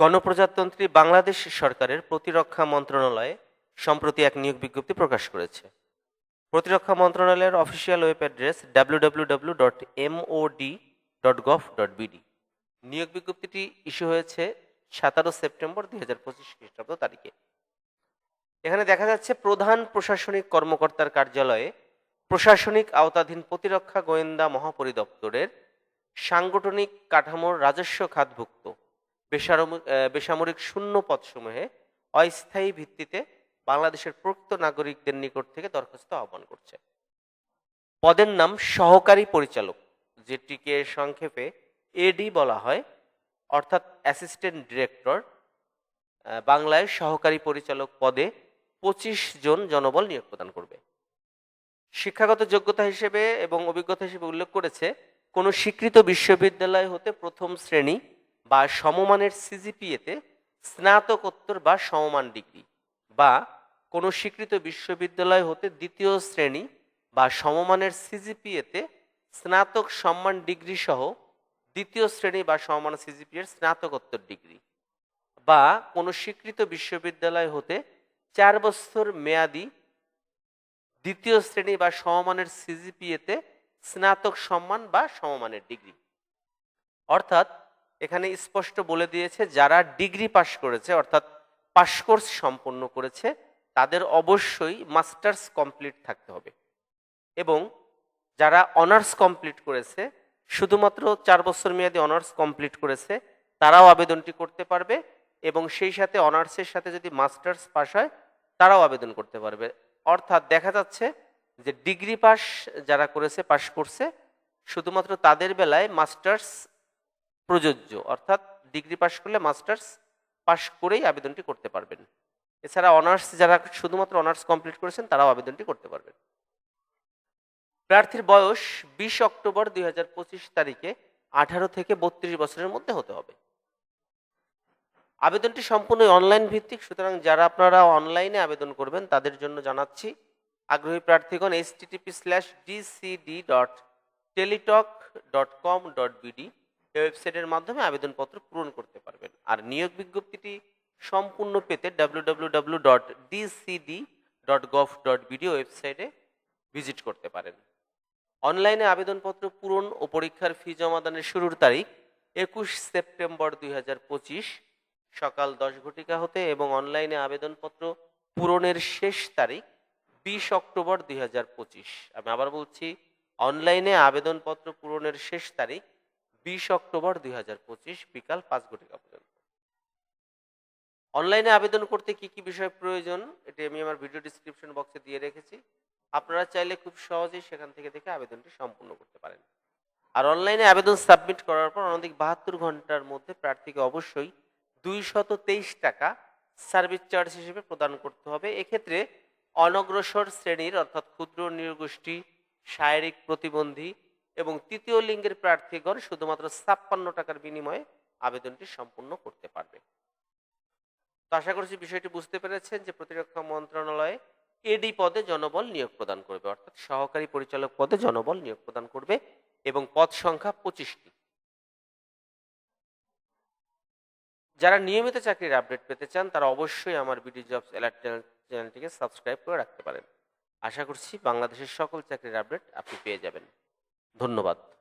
গণপ্রজাতন্ত্রী বাংলাদেশ সরকারের প্রতিরক্ষা মন্ত্রণালয়ে সম্প্রতি এক নিয়োগ বিজ্ঞপ্তি প্রকাশ করেছে। প্রতিরক্ষা মন্ত্রণালয়ের official web address W W W dot MOD dot gov dot BD নিয়োগ বিজ্ঞপ্তিটি ইস্যু হয়েছে সাতারো সেপ্টেম্বর দুই হাজার পঁচিশ খ্রিস্টাব্দ তারিখে। এখানে দেখা যাচ্ছে প্রধান প্রশাসনিক কর্মকর্তার কার্যালয়ে প্রশাসনিক আওতাধীন প্রতিরক্ষা গোয়েন্দা মহাপরিদপ্তরের সাংগঠনিক কাঠামোর রাজস্ব খাতভুক্ত বেসামরিক শূন্য পদসমূহে অস্থায়ী ভিত্তিতে বাংলাদেশের প্রকৃত নাগরিকদের নিকট থেকে দরখাস্ত আহ্বান করছে। পদের নাম সহকারী পরিচালক, যেটিকে সংক্ষেপে এডি বলা হয়, অর্থাৎ অ্যাসিস্ট্যান্ট ডিরেক্টর। বাংলায় সহকারী পরিচালক পদে পঁচিশ জন জনবল নিয়োগ প্রদান করবে। শিক্ষাগত যোগ্যতা হিসেবে এবং অভিজ্ঞতা হিসেবে উল্লেখ করেছে, কোনো স্বীকৃত বিশ্ববিদ্যালয় হতে প্রথম শ্রেণি বা সমমানের সিজিপিএতে স্নাতকোত্তর বা সমমান ডিগ্রি বা কোনো স্বীকৃত বিশ্ববিদ্যালয় হতে দ্বিতীয় শ্রেণি বা সমমানের সিজিপিএতে স্নাতক সম্মান ডিগ্রি সহ দ্বিতীয় শ্রেণি বা সমমান সিজিপিএর স্নাতকোত্তর ডিগ্রি বা কোনো স্বীকৃত বিশ্ববিদ্যালয় হতে চার বছর মেয়াদি দ্বিতীয় শ্রেণি বা সমমানের সিজিপিএতে স্নাতক সম্মান বা সমমানের ডিগ্রি। অর্থাৎ এখানে স্পষ্ট বলে দিয়েছে, যারা ডিগ্রি পাশ করেছে, অর্থাৎ পাশ কোর্স সম্পন্ন করেছে, তাদের অবশ্যই মাস্টার্স কমপ্লিট থাকতে হবে। এবং যারা অনার্স কমপ্লিট করেছে, শুধুমাত্র চার বছর মেয়াদী অনার্স কমপ্লিট করেছে, তারাও আবেদনটি করতে পারবে এবং সেই সাথে অনার্সের সাথে যদি মাস্টার্স পাস হয়, তারাও আবেদন করতে পারবে। অর্থাৎ দেখা যাচ্ছে যে ডিগ্রি পাস যারা করেছে পাশ করছে, শুধুমাত্র তাদের বেলায় মাস্টার্স প্রযোজ্য। অর্থাৎ ডিগ্রি পাশ করলে মাস্টার্স পাশ করেই আবেদনটি করতে পারবেন। এছাড়া অনার্স যারা শুধুমাত্র অনার্স কমপ্লিট করেছেন, তারাও আবেদনটি করতে পারবেন। প্রার্থীর বয়স বিশ অক্টোবর দুই হাজার পঁচিশ তারিখে আঠারো থেকে বত্রিশ বছরের মধ্যে হতে হবে। আবেদনটি সম্পূর্ণ অনলাইন ভিত্তিক, সুতরাং যারা আপনারা অনলাইনে আবেদন করবেন, তাদের জন্য জানাচ্ছি আগ্রহী প্রার্থীগণ H TTP slash DCD dot Teletalk dot com dot BD এই ওয়েবসাইটের মাধ্যমে আবেদনপত্র পূরণ করতে পারবেন। আর নিয়োগ বিজ্ঞপ্তিটি সম্পূর্ণ পেতে W W W dot dot gov dot ওয়েবসাইটে ভিজিট করতে পারেন। অনলাইনে আবেদনপত্র পূরণ ও পরীক্ষার ফি জমাদানের শুরুর তারিখ একুশ সেপ্টেম্বর দুই হাজার পঁচিশ, সকাল দশ ঘটিকা হতে এবং অনলাইনে আবেদনপত্র পূরণের শেষ তারিখ বিশ অক্টোবর দুই হাজার পঁচিশ। আমি আবার বলছি, অনলাইনে আবেদনপত্র পূরণের শেষ তারিখ বিশ অক্টোবর দুই হাজার পঁচিশ বিকাল পাঁচ ঘটিকা পর্যন্ত। অনলাইনে আবেদন করতে কি কি বিষয় প্রয়োজন, এটি আমি আমার ভিডিও ডিসক্রিপশন বক্সে দিয়ে রেখেছি। আপনারা চাইলে খুব সহজেই সেখান থেকে দেখে আবেদনটি সম্পূর্ণ করতে পারেন। আর অনলাইনে আবেদন সাবমিট করার পর অনধিক বাহাত্তর ঘণ্টার মধ্যে প্রার্থীকে অবশ্যই তেইশ টাকা সার্ভিস চার্জ হিসেবে প্রদান করতে হবে। এক্ষেত্রে অনগ্রসর শ্রেণির অর্থাৎ ক্ষুদ্র নৃগোষ্ঠী শারীরিক প্রতিবন্ধী এবং তৃতীয় লিঙ্গের প্রার্থীগণ শুধুমাত্র ছাপ্পান্ন টাকার বিনিময়ে আবেদনটি সম্পূর্ণ করতে পারবে। তো আশা করছি বিষয়টি বুঝতে পেরেছেন যে প্রতিরক্ষা মন্ত্রণালয়ে এডি পদে জনবল নিয়োগ প্রদান করবে, অর্থাৎ সহকারী পরিচালক পদে জনবল নিয়োগ প্রদান করবে এবং পদ সংখ্যা পঁচিশটি। যারা নিয়মিত চাকরির আপডেট পেতে চান, তারা অবশ্যই আমার বিডি জবস অ্যালার্ট চ্যানেলটিকে সাবস্ক্রাইব করে রাখতে পারেন। আশা করছি বাংলাদেশের সকল চাকরির আপডেট আপনি পেয়ে যাবেন। ধন্যবাদ।